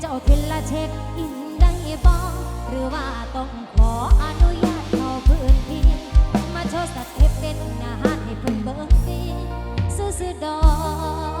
เจ้าทินละเช็คอินได้บ่หรือว่าต้องขออนุญาตเข้าพื้นที่ มาโชว์สเต็ปเป็นอาหารให้เพิ่นเบิ่งดีซื้อๆดอก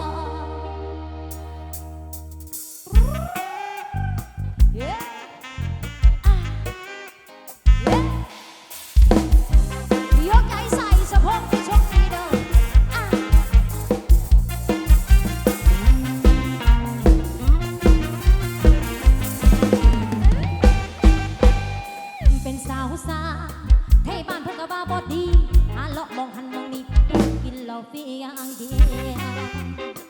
เลาะมองหันมองนี่กินเหล้าเฟียอย่างเดียว